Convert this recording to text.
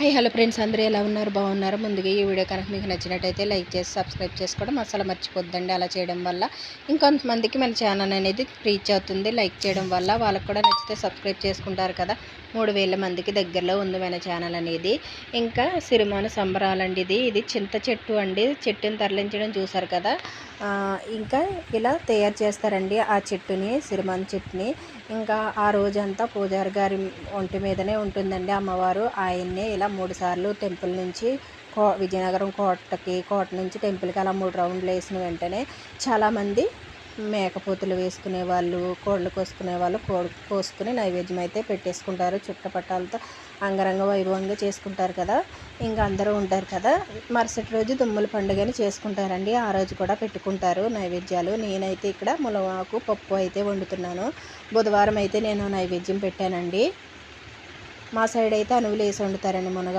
Hi hello friends అందరూ ఎలా ఉన్నారు? బాగున్నారు? ముందుగా ఈ వీడియో కనుక మీకు నచ్చినట్టయితే లైక్ చేసి సబ్స్క్రైబ్ చేసుకోవడం అసలు మర్చిపోద్దండి. అలా చేయడం వల్ల ఇంకొంతమందికి మన ఛానల్ అనేది రీచ్ అవుతుంది. లైక్ చేయడం వల్ల వాళ్ళకి కూడా నచ్చితే సబ్స్క్రైబ్ చేసుకుంటారు కదా. మూడు వేల మందికి దగ్గరలో ఉంది మన ఛానల్ అనేది. ఇంకా సిరిమాన సంబరాలండి ఇది. ఇది చింత చెట్టు అండి. చెట్టుని తరలించడం చూసారు కదా. ఇంకా ఇలా తయారు చేస్తారండి ఆ చెట్టుని సిరిమాన చెట్టుని. ఇంకా ఆ రోజంతా పూజారి గారి ఒంటి మీదనే ఉంటుందండి అమ్మవారు. ఆయన్నే ఇలా మూడు సార్లు టెంపుల్ నుంచి కో విజయనగరం కోటకి కోట నుంచి టెంపుల్కి అలా మూడు రౌండ్లు వేసిన వెంటనే చాలామంది మేకపోతులు వేసుకునే వాళ్ళు కోళ్ళు కోసుకునే వాళ్ళు కోడి కోసుకుని నైవేద్యం అయితే పెట్టేసుకుంటారు. చుట్టపట్టాలతో అంగరంగ వైభవంగా చేసుకుంటారు కదా. ఇంకా అందరూ ఉంటారు కదా. మరుసటి రోజు దుమ్ముల పండుగని చేసుకుంటారండి. ఆ రోజు కూడా పెట్టుకుంటారు నైవేద్యాలు. నేనైతే ఇక్కడ ములవాకు పప్పు అయితే వండుతున్నాను. బుధవారం అయితే నేను నైవేద్యం పెట్టానండి. మా సైడ్ అయితే అనువులు వేసి వండుతారండి మునగా